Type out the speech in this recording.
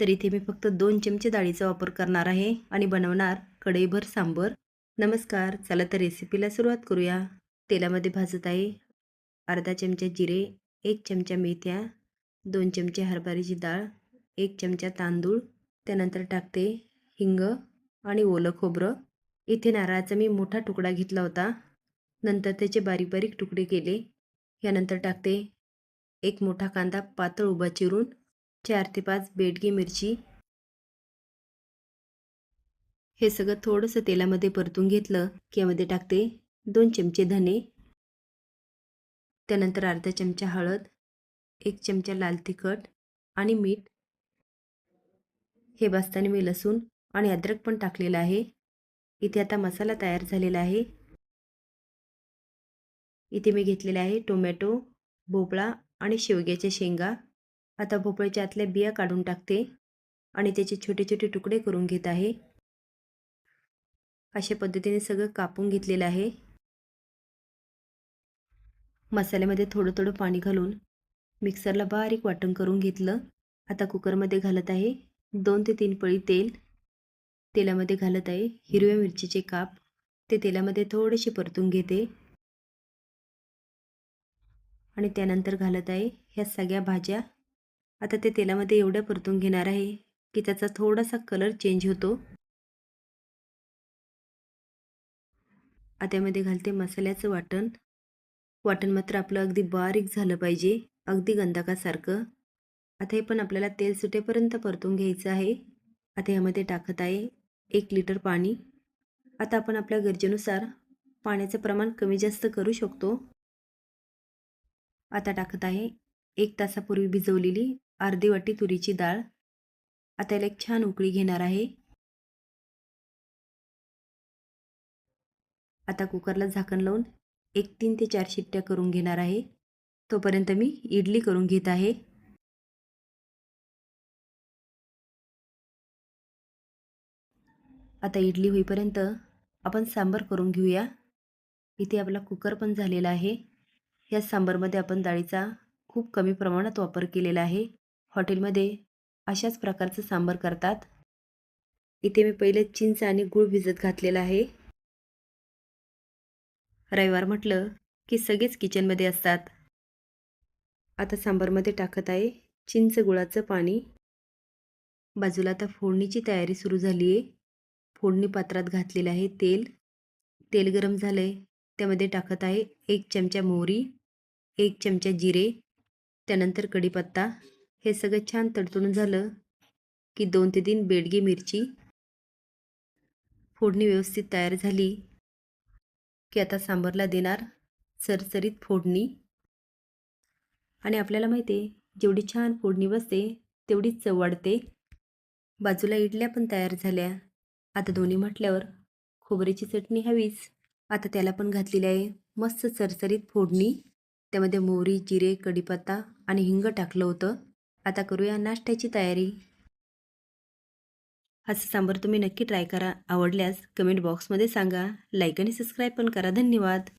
तर इथे मी फक्त दोन चमचे डाळीचा वापर करणार आहे आणि बनवणार कढईभर सांबर. नमस्कार चला तर रेसिपीला सुरुवात करूया. तेलामध्ये भाजत आहे अर्धा चमचा जिरे एक चमचा मेथ्या दोन चमचे हरभऱ्याची डाळ एक चमचा तांदूळ त्यानंतर टाकते हिंग आणि ओलं खोबरं. इथे नारळाचा मी मोठा तुकडा घेतला होता. नंतर त्याचे बारीक बारीक तुकडे केले. यानंतर टाकते एक मोठा कांदा पातळ उभा चिरून चार ते पाच बेडगी मिरची. हे सगळं थोडंसं तेलामध्ये परतून घेतलं की यामध्ये टाकते दोन चमचे धने. त्यानंतर अर्धा चमचा हळद एक चमचा लाल तिखट आणि मीठ. हे बसताना मी लसूण आणि अद्रक पण टाकलेलं आहे. इथे आता मसाला तयार झालेला आहे. इथे मी घेतलेला आहे टोमॅटो भोपळा आणि शेवग्याच्या शेंगा. आता भोपळ्याच्या आतल्या बिया काढून टाकते आणि त्याचे छोटे छोटे तुकडे करून घेत आहे. अशा पद्धतीने सगळं कापून घेतलेलं आहे. मसाल्यामध्ये थोडं थोडं पाणी घालून मिक्सरला बारीक वाटण करून घेतलं. आता कुकरमध्ये घालत आहे दोन ते तीन पळी तेल. तेलामध्ये घालत आहे हिरव्या मिरचीचे काप. ते तेलामध्ये थोडेसे परतून घेते. आणि त्यानंतर घालत आहे ह्या सगळ्या भाज्या. आता ते तेलामध्ये एवढ्या परतून घेणार आहे की त्याचा थोडासा कलर चेंज होतो. आत्यामध्ये घालते मसाल्याचं वाटण. वाटण मात्र आपलं अगदी बारीक झालं पाहिजे अगदी गंधकासारखं. आता हे पण आपल्याला तेल सुटेपर्यंत परतून घ्यायचं आहे. आता यामध्ये टाकत आहे एक लिटर पाणी. आता आपण आपल्या गरजेनुसार पाण्याचं प्रमाण कमी जास्त करू शकतो. आता टाकत आहे एक तासापूर्वी भिजवलेली अर्धी वाटी तुरीची डाळ. आता याला एक छान उकळी घेणार आहे. आता कुकरला झाकण लावून एक तीन ते चार शिट्ट्या करून घेणार आहे. तोपर्यंत मी इडली करून घेत आहे. आता इडली होईपर्यंत आपण सांबर करून घेऊया. इथे आपला कुकर पण झालेला आहे. या सांबारमध्ये आपण डाळीचा खूप कमी प्रमाणात वापर केलेला आहे. हॉटेलमध्ये अशाच प्रकारचं सांबार करतात. इथे मी पहिले चिंच आणि गूळ भिजत घातलेला आहे. रविवार म्हटलं की सगळेच किचनमध्ये असतात. आता सांबारमध्ये टाकत आहे चिंच गुळाचं पाणी. बाजूला आता फोडणीची तयारी सुरू झाली आहे. फोडणी पात्रात घातलेलं आहे तेल. तेल गरम झालं आहे त्यामध्ये टाकत आहे एक चमचा मोहरी एक चमचा जिरे त्यानंतर कढीपत्ता. हे सगळं छान तडतडून झालं की दोन ते तीन बेडगी मिरची फोडणी व्यवस्थित तयार झाली की आता सांबरला देणार सरसरीत फोडणी. आणि आपल्याला माहिती आहे जेवढी छान फोडणी बसते तेवढी चव वाढते. बाजूला इडल्या पण तयार झाल्या. आता दोन्ही म्हटल्यावर खोबऱ्याची चटणी हवीच. आता त्याला पण घातलेली आहे मस्त सरसरीत फोडणी. त्यामध्ये मोहरी जिरे कढीपत्ता आणि हिंग टाकलं होतं. आता करूया नाश्त्याची तयारी. असं सांबर तुम्ही नक्की ट्राय करा. आवडल्यास कमेंट बॉक्समध्ये सांगा. लाईक आणि सबस्क्राईब पण करा. धन्यवाद.